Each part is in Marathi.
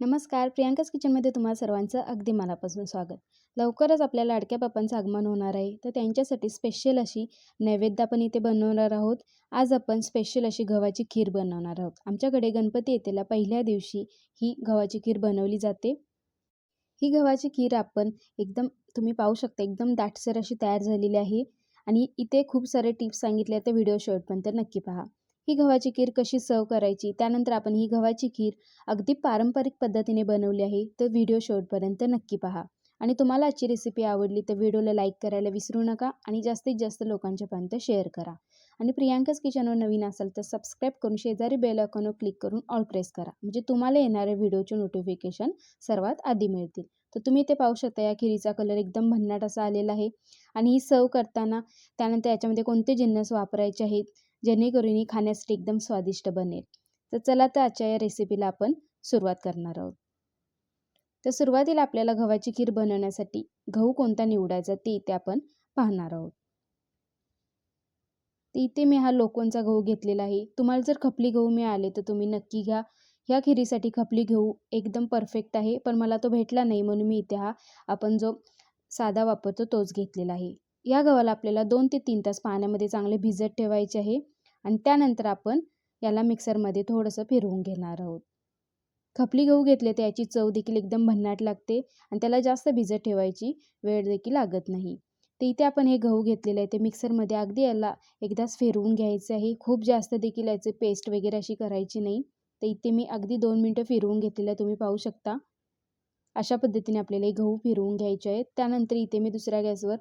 नमस्कार प्रियांकाच किचनमध्ये तुम्हाला सर्वांचं अगदी मनापासून स्वागत. लवकरच आपल्या लाडक्या बाप्पांचं आगमन होणार आहे तर त्यांच्यासाठी स्पेशल अशी नैवेद्य आपण इथे बनवणार आहोत. आज आपण स्पेशल अशी गव्हाची खीर बनवणार आहोत. आमच्याकडे गणपती येतेला पहिल्या दिवशी ही गव्हाची खीर बनवली जाते. ही गव्हाची खीर आपण एकदम तुम्ही पाहू शकता एकदम दाटसर अशी तयार झालेली आहे. आणि इथे खूप सारे टिप्स सांगितले तर व्हिडिओ शेवटपर्यंत नक्की पहा. ही गव्हाची खीर कशी सर्व करायची? त्यानंतर आपण ही गव्हाची खीर अगदी पारंपरिक पद्धतीने बनवली आहे. तर व्हिडिओ शेवटपर्यंत नक्की पहा. आणि तुम्हाला आजची रेसिपी आवडली तर व्हिडिओला लाईक करायला विसरू नका आणि जास्तीत जास्त लोकांच्यापर्यंत शेअर करा. आणि प्रियांकाच किचनवर नवीन असाल तर सबस्क्राईब करून शेजारी बेल आयकॉनवर क्लिक करून ऑल प्रेस करा. म्हणजे तुम्हाला येणाऱ्या व्हिडिओचे नोटिफिकेशन सर्वात आधी मिळतील. तर तुम्ही ते पाहू शकता या खिरीचा कलर एकदम भन्नाट असा आलेला आहे. आणि ही सर्व करताना त्यानंतर याच्यामध्ये कोणते जिन्नस वापरायचे आहेत? जेणेकरून ही खाण्यासाठी एकदम स्वादिष्ट बनेल. तर चला तर आजच्या या रेसिपीला आपण सुरुवात करणार आहोत. तर सुरुवातीला आपल्याला गव्हाची खीर बनवण्यासाठी गहू कोणता निवडायचा ते इथे आपण पाहणार आहोत. तर इथे मी हा लोकोंचा गहू घेतलेला आहे. तुम्हाला जर खपली गहू मिळाले तर तुम्ही नक्की घ्या. ह्या खिरीसाठी खपली गहू एकदम परफेक्ट आहे. पण मला तो भेटला नाही म्हणून मी इथे हा आपण जो साधा वापरतो तोच घेतलेला आहे. या गव्हाला आपल्याला दोन ते तीन तास पाण्यामध्ये चांगले भिजत ठेवायचे आहे. आणि त्यानंतर आपण याला मिक्सरमध्ये थोडंसं फिरवून घेणार आहोत. खपली गहू घेतले तर याची चव देखील एकदम भन्नाट लागते आणि त्याला जास्त भिजत ठेवायची वेळ देखील लागत नाही. तर इथे आपण हे गहू घेतलेले आहे ते मिक्सरमध्ये अगदी याला एकदाच फिरवून घ्यायचं आहे. खूप जास्त देखील याचे पेस्ट वगैरे अशी करायची नाही. तर इथे मी अगदी दोन मिनटं फिरवून घेतलेलं आहे तुम्ही पाहू शकता. अशा पद्धतीने आपल्याला हे गहू फिरवून घ्यायचे आहेत. त्यानंतर इथे मी दुसऱ्या गॅसवर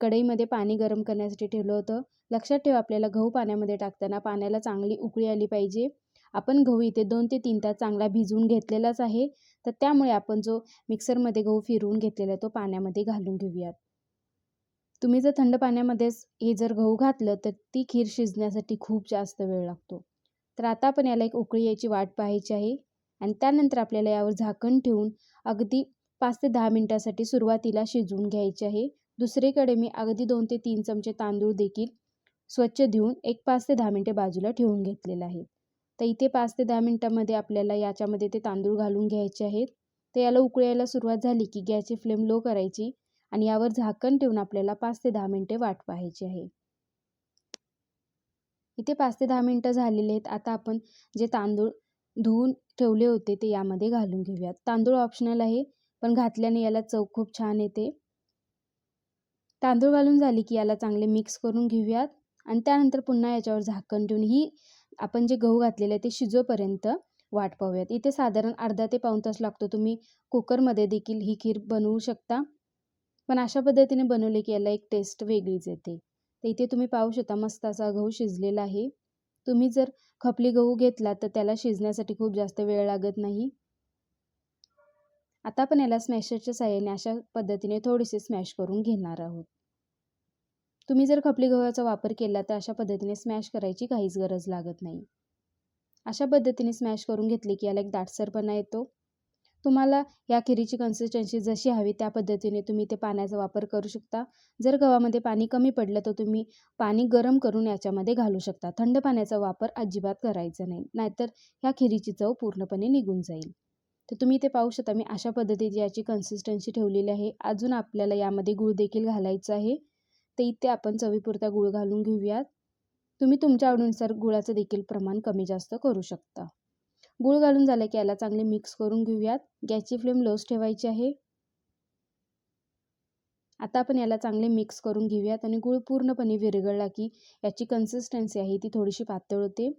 कढईमध्ये पाणी गरम करण्यासाठी ठेवलं होतं. लक्षात ठेवा आपल्याला गहू पाण्यामध्ये टाकताना पाण्याला चांगली उकळी आली पाहिजे. आपण गहू इथे दोन ते तीन तास चांगला भिजवून घेतलेलाच आहे. तर त्यामुळे आपण जो मिक्सरमध्ये गहू फिरवून घेतलेला आहे तो पाण्यामध्ये घालून घेऊयात. तुम्ही जर थंड पाण्यामध्येच हे जर गहू घातलं तर ती खीर शिजण्यासाठी खूप जास्त वेळ लागतो. तर आता आपण याला एक उकळी यायची वाट पाहायची आहे आणि त्यानंतर आपल्याला यावर झाकण ठेवून अगदी पाच ते दहा मिनटासाठी सुरुवातीला शिजवून घ्यायचे आहे. दुसरीकडे मी अगदी दोन ते तीन चमचे तांदूळ देखील स्वच्छ धुवून एक पाच ते दहा मिनटे बाजूला ठेवून घेतलेलं आहे तर इथे पाच ते दहा मिनटामध्ये आपल्याला याच्यामध्ये ते तांदूळ घालून घ्यायचे आहेत. तर याला उकळायला सुरुवात झाली की गॅसची फ्लेम लो करायची आणि यावर झाकण ठेवून आपल्याला पाच ते दहा मिनटे वाट पाहायची आहे. इथे पाच ते दहा मिनटं झालेले आहेत. आता आपण जे तांदूळ धुवून ठेवले होते ते यामध्ये घालून घेऊयात. तांदूळ ऑप्शनल आहे पण घातल्याने याला चव खूप छान येते. तांदूळ घालून झाली की याला चांगले मिक्स करून घेऊयात. आणि त्यानंतर पुन्हा याच्यावर झाकण ठेवून ही आपण जे गहू घातलेले आहे ते शिजोपर्यंत वाट पाहूयात इथे साधारण अर्धा ते पाऊण तास लागतो. तुम्ही कुकरमध्ये देखील ही खीर बनवू शकता. पण अशा पद्धतीने बनवले की याला एक टेस्ट वेगळीच येते. तर इथे तुम्ही पाहू शकता मस्त असा गहू शिजलेला आहे. तुम्ही जर खपली गहू घेतला तर त्याला शिजण्यासाठी खूप जास्त वेळ लागत नाही. आता आपण याला स्मॅशरच्या साह्याने अशा पद्धतीने थोडेसे स्मॅश करून घेणार आहोत. तुम्ही जर खपली गव्हाचा वापर केला तर अशा पद्धतीने स्मॅश करायची काहीच गरज लागत नाही. अशा पद्धतीने स्मॅश करून घेतली की याला एक दाटसरपणा येतो. तुम्हाला या खिरीची कन्सिस्टन्सी जशी हवी त्या पद्धतीने तुम्ही ते पाण्याचा वापर करू शकता. जर गव्हामध्ये पाणी कमी पडलं तर तुम्ही पाणी गरम करून याच्यामध्ये घालू शकता. थंड पाण्याचा वापर अजिबात करायचा नाही. नाहीतर ह्या खिरीची चव पूर्णपणे निघून जाईल. तर तुम्ही ते पाहू शकता. मी अशा पद्धतीची याची कन्सिस्टन्सी ठेवलेली आहे. अजून आपल्याला यामध्ये गूळ देखील घालायचं आहे. तर इथे आपण चवीपुरता गूळ घालून घेऊयात. तुम्ही तुमच्या आवडीनुसार गुळाचं देखील प्रमाण कमी जास्त करू शकता. गूळ घालून झालं की याला चांगले मिक्स करून घेऊयात. गॅसची फ्लेम लोच ठेवायची आहे. आता आपण याला चांगले मिक्स करून घेऊयात आणि गूळ पूर्णपणे विरघळला की याची कन्सिस्टन्सी आहे ती थोडीशी पातळ होते.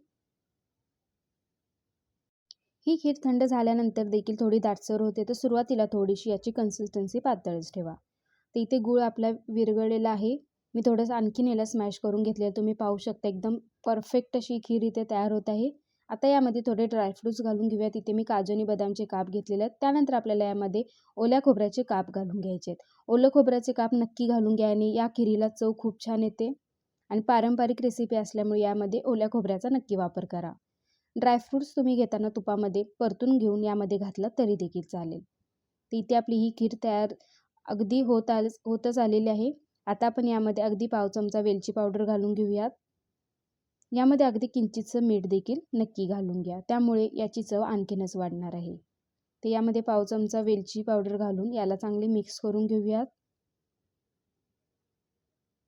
ही खीर थंड झाल्यानंतर देखील थोडी दाटसर होते तर सुरुवातीला थोडीशी याची कन्सिस्टन्सी पातळच ठेवा. तर इथे गूळ आपला विरघळलेला आहे. मी थोडंसं आणखीन याला स्मॅश करून घेतलेलं तुम्ही पाहू शकता एकदम परफेक्ट अशी खीर इथे तयार होत आहे. आता यामध्ये थोडे ड्रायफ्रूट्स घालून घेऊयात. इथे मी काजू आणि बदामचे काप घेतलेले आहेत. त्यानंतर आपल्याला यामध्ये ओल्या खोबऱ्याचे काप घालून घ्यायचे आहेत. ओलं खोबऱ्याचे काप नक्की घालून घ्या आणि या खिरीला चव खूप छान येते. आणि पारंपरिक रेसिपी असल्यामुळे यामध्ये ओल्या खोबऱ्याचा नक्की वापर करा. ड्रायफ्रूट्स तुम्ही घेताना तुपामध्ये परतून घेऊन यामध्ये घातलं तरी देखील चालेल. तर इथे आपली ही खीर तयार अगदी होत आल होतच आलेली आहे. आता आपण यामध्ये अगदी पाव चमचा वेलची पावडर घालून घेऊयात. यामध्ये अगदी किंचितचं मीठ देखील नक्की घालून घ्या. त्यामुळे याची चव आणखीनच वाढणार आहे. तर यामध्ये पाव चमचा वेलची पावडर घालून याला चांगले मिक्स करून घेऊयात.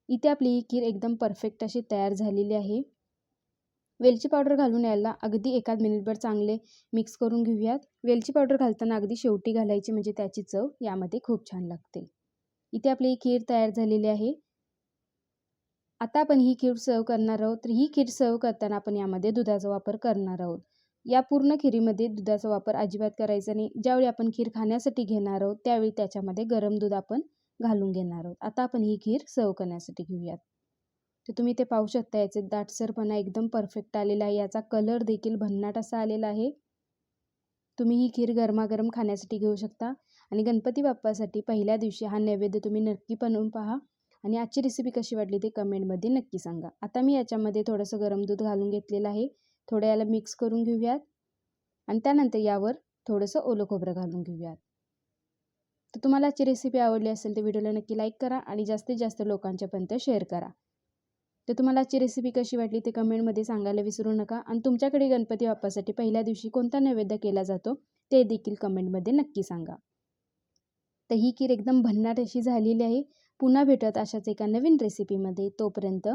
इथे आपली ही खीर एकदम परफेक्ट अशी तयार झालेली आहे. वेलची पावडर घालून याला अगदी एकाद मिनिटभर चांगले मिक्स करून घेऊयात. वेलची पावडर घालताना अगदी शेवटी घालायची म्हणजे त्याची चव यामध्ये खूप छान लागते. इथे आपली ही खीर तयार झालेली आहे. आता आपण ही खीर सर्व करणार आहोत. तर ही खीर सर्व करताना आपण यामध्ये दुधाचा वापर करणार आहोत. या पूर्ण खिरीमध्ये दुधाचा वापर अजिबात करायचा नाही. ज्यावेळी आपण खीर खाण्यासाठी घेणार आहोत त्यावेळी त्याच्यामध्ये गरम दूध आपण घालून घेणार आहोत. आता आपण ही खीर सर्व करण्यासाठी घेऊयात. तर तुम्ही ते पाहू शकता याचे दाटसरपणा एकदम परफेक्ट आलेला आहे. याचा कलर देखील भन्नाट असा आलेला आहे. तुम्ही ही खीर गरमागरम खाण्यासाठी घेऊ शकता. आणि गणपती बाप्पासाठी पहिल्या दिवशी हा नैवेद्य तुम्ही नक्की बनवून पहा. आणि आजची रेसिपी कशी वाटली ते कमेंटमध्ये नक्की सांगा. आता मी याच्यामध्ये थोडंसं गरम दूध घालून घेतलेलं आहे. थोडं याला मिक्स करून घेऊयात. आणि त्यानंतर यावर थोडंसं ओलं खोबरं घालून घेऊयात. तर तुम्हाला आजची रेसिपी आवडली असेल तर व्हिडिओला नक्की लाईक करा आणि जास्तीत जास्त लोकांच्यापर्यंत शेअर करा. तर तुम्हाला आजची रेसिपी कशी वाटली ते कमेंटमध्ये सांगायला विसरू नका. आणि तुमच्याकडे गणपती बाप्पासाठी पहिल्या दिवशी कोणता नैवेद्य केला जातो ते देखील कमेंटमध्ये नक्की सांगा. तर ही खीर एकदम भन्नाट अशी झालेली आहे. पुन्हा भेटत अशाच एका नवीन रेसिपीमध्ये तोपर्यंत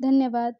धन्यवाद.